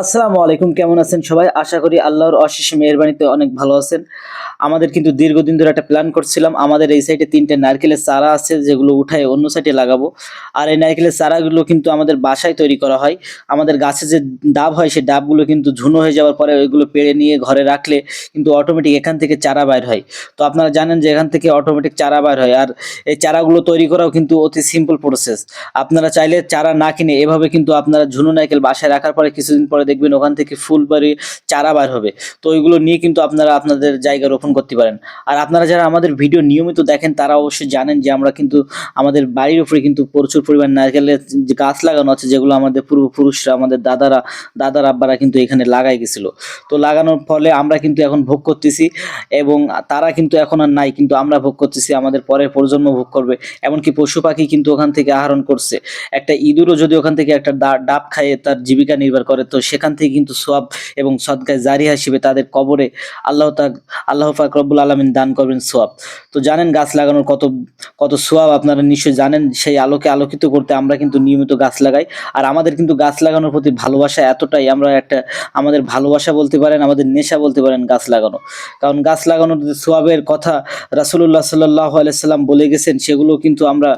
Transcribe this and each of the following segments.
আসসালামু আলাইকুম কেমন আছেন সবাই? আশা করি আল্লাহর অশেষ মেহরবানিতে অনেক ভালো আছেন। আমাদের কিন্তু দীর্ঘদিন ধরে একটা প্ল্যান করছিলাম, আমাদের এই সাইডে তিনটে নারকেলের চারা আছে যেগুলো উঠায় অন্য সাইডে লাগাবো। আর এই নারকেলের চারাগুলো কিন্তু আমাদের বাসায় তৈরি করা হয়। আমাদের গাছে যে ডাব হয়, সেই ডাবগুলো কিন্তু ঝুনো হয়ে যাওয়ার পরে ওইগুলো পেড়ে নিয়ে ঘরে রাখলে কিন্তু অটোমেটিক এখান থেকে চারা বাইর হয়। তো আপনারা জানেন যে এখান থেকে অটোমেটিক চারা বাইর হয়। আর এই চারাগুলো তৈরি করাও কিন্তু অতি সিম্পল প্রসেস আপনারা চাইলে চারা না কিনে এভাবে কিন্তু আপনারা ঝুনো নারকেল বাসায় রাখার পরে কিছুদিন পরে দেখবেন ওখান থেকে ফুল বাড়ি চারা বার হবে। তো ওইগুলো নিয়ে কিন্তু আপনারা আপনাদের জায়গা রোপণ করতে পারেন। আর আপনারা যারা আমাদের ভিডিও নিয়মিত দেখেন, তারা অবশ্যই জানেন যে আমরা কিন্তু আমাদের বাড়ির উপরে কিন্তু প্রচুর পরিমাণ নারকেলের যে গাছ লাগানো আছে, যেগুলো আমাদের পূর্বপুরুষরা, আমাদের দাদারা, দাদার আব্বারা কিন্তু এখানে লাগাই গেছিল। তো লাগানোর ফলে আমরা কিন্তু এখন ভোগ করতেছি এবং তারা কিন্তু এখন আর নাই, কিন্তু আমরা ভোগ করতেছি, আমাদের পরের প্রজন্ম ভোগ করবে। এমনকি পশু পাখি কিন্তু ওখান থেকে আহরণ করছে। একটা ইঁদুরও যদি ওখান থেকে একটা ডাব খাইয়ে তার জীবিকা নির্ভর করে, তো সেখান থেকে কিন্তু সোয়াব এবং সদকায় জারিয়া হিসেবে তাদের কবরে আল্লাহ তাক, আল্লাহ পাক রব্বুল আলমিন দান করবেন সোয়াব। তো জানেন গাছ লাগানোর কত কত সোয়াব আপনারা নিশ্চয়ই জানেন, সেই আলোকে আলোকিত করতে আমরা কিন্তু নিয়মিত গাছ লাগাই। আর আমাদের কিন্তু গাছ লাগানোর প্রতি ভালোবাসা এতটাই, আমরা একটা, আমাদের ভালোবাসা বলতে পারেন, আমাদের নেশা বলতে পারেন গাছ লাগানো। কারণ গাছ লাগানোর যে সোয়াবের কথা রাসুল্লাহ সাল্লাহ আলাইসাল্লাম বলে গেছেন, সেগুলো কিন্তু আমরা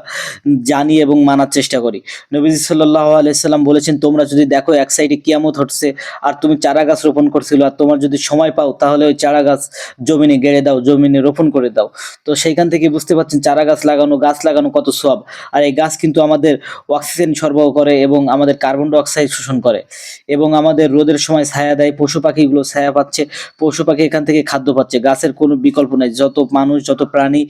জানি এবং মানার চেষ্টা করি। নবীজি সাল্লাহ আলাইসাল্লাম বলেছেন, তোমরা যদি দেখো এক সাইডে কিয়ামত হচ্ছে, আর তুমি চারা গাছ রোপণ করছিল, আর তোমার যদি সময় পাও, তাহলে ওই চারা গাছ জমিনে গেড়ে দাও, জমিনে রোপণ করে দাও। তো সেইখান থেকে বুঝতে পারছেন চারা গাছ লাগানো গাছ লাগানো কত সোয়াব। আর এই গাছ কিন্তু আমাদের অক্সিজেন সরবরাহ করে এবং আমাদের কার্বন ডাই অক্সাইড শোষণ করে এবং আমাদের রোদের সময় ছায়া দেয়, পশু পাখিগুলো ছায়া পাচ্ছে, পশু পাখি এখান থেকে খাদ্য পাচ্ছে। গাছের কোনো বিকল্প নাই, যত মানুষ, যত প্রাণী,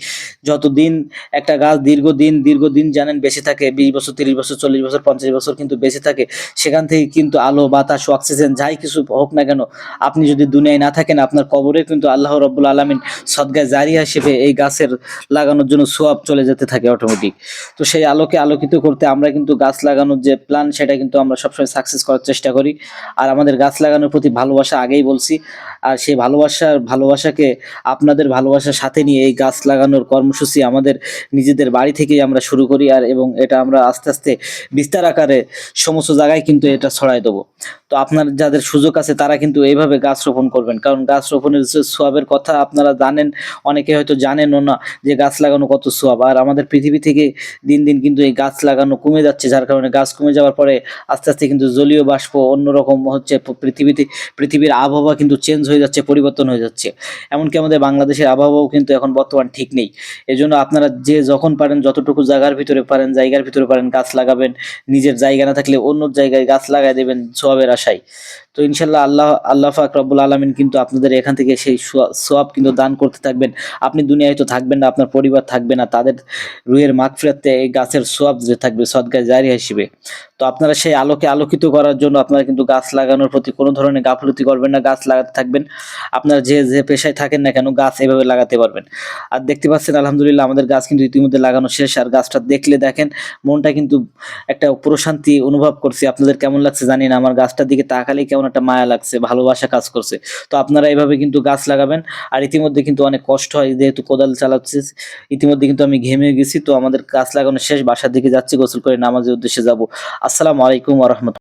যত দিন, একটা গাছ দীর্ঘদিন দীর্ঘদিন জানেন বেঁচে থাকে, বিশ বছর, তিরিশ বছর, চল্লিশ বছর, পঞ্চাশ বছর কিন্তু বেঁচে থাকে, সেখান থেকে কিন্তু আলো, বাতাস, অক্সিজেন, যাই কিছু হোক না কেন, আপনি যদি দুনিয়ায় না থাকেন, আপনার কবরে কিন্তু আল্লাহ রব্বুল আলমিন সদগায় জারিয়া হিসেবে এই গাছের লাগানোর জন্য সোয়াব চলে যেতে থাকে অটোমেটিক তো সেই আলোকে আলোকিত করতে আমরা কিন্তু গাছ লাগানোর যে প্ল্যান সেটা কিন্তু আমরা সবসময় সাকসেস করার চেষ্টা করি। আর আমাদের গাছ লাগানোর প্রতি ভালোবাসা আগেই বলছি। আর সেই ভালোবাসার ভালোবাসাকে, আপনাদের ভালোবাসার সাথে নিয়ে এই গাছ লাগানোর কর্মসূচি আমাদের নিজেদের বাড়ি থেকেই আমরা শুরু করি। আর এবং এটা আমরা আস্তে আস্তে বিস্তার আকারে সমস্ত জায়গায় কিন্তু এটা ছড়াই দেবো। তো আপনার যাদের সুযোগ আছে, তারা কিন্তু এইভাবে গাছ রোপণ করবেন। কারণ গাছ রোপণের সোয়াবের কথা আপনারা জানেন, অনেকে হয়তো জানেনও না যে গাছ লাগানো কত সোয়াব। আর আমাদের পৃথিবী থেকে দিন দিন কিন্তু এই গাছ লাগানো কমে যাচ্ছে, যার কারণে গাছ কমে যাওয়ার পরে আস্তে আস্তে কিন্তু জলীয় বাষ্প, অন্যরকম হচ্ছে পৃথিবীতে, পৃথিবীর আবহাওয়া কিন্তু চেঞ্জ হয়ে যাচ্ছে, পরিবর্তন হয়ে যাচ্ছে। এমনকি আমাদের বাংলাদেশের আবহাওয়াও কিন্তু এখন বর্তমান ঠিক নেই। এজন্য আপনারা যে যখন পারেন, যতটুকু জায়গার ভিতরে পারেন, জায়গার ভিতরে পারেন, গাছ লাগাবেন। নিজের জায়গা না থাকলে অন্য জায়গায় গাছ লাগাই দেবেন সোয়াবের আশায়। তো ইনশাল্লাহ আল্লাহ আল্লাহ ফাক আলমিন কিন্তু আপনাদের এখান থেকে সেই সোয়া- সোয়াব কিন্তু দান করতে থাকবেন। আপনি দুনিয়ায় তো থাকবেন না, আপনার পরিবার থাকবে না, তাদের রুহের মাগফিরাতে এই গাছের সোয়াব যে থাকবে, সদগায় জারি হিসেবে। তো আপনারা সেই আলোকে আলোকিত করার জন্য আপনারা কিন্তু গাছ লাগানোর প্রতি কোনো ধরনের গাফলতি করবেন না, গাছ লাগাতে থাকবেন। আপনারা যে যে পেশায় থাকেন না কেন, গাছ এভাবে লাগাতে পারবেন। আর দেখতে পাচ্ছেন, আলহামদুলিল্লাহ আমাদের গাছ কিন্তু ইতিমধ্যে লাগানো শেষ। আর গাছটা দেখলে দেখেন, মনটা কিন্তু একটা প্রশান্তি অনুভব করছি। আপনাদের কেমন লাগছে জানি না, আমার গাছটার দিকে তাকালেই কেমন একটা মায়া লাগছে, ভালোবাসা কাজ করছে। তো আপনারা এইভাবে কিন্তু গাছ লাগাবেন। আর ইতিমধ্যে কিন্তু অনেক কষ্ট হয় যেহেতু কোদাল চালাচ্ছে ইতিমধ্যে কিন্তু আমি ঘেমে গেছি। তো আমাদের গাছ লাগানো শেষ বাসার দিকে যাচ্ছি, গোসল করে নামাজের উদ্দেশ্যে যাব। আসসালামু আলাইকুম রহমতুল্লাহ।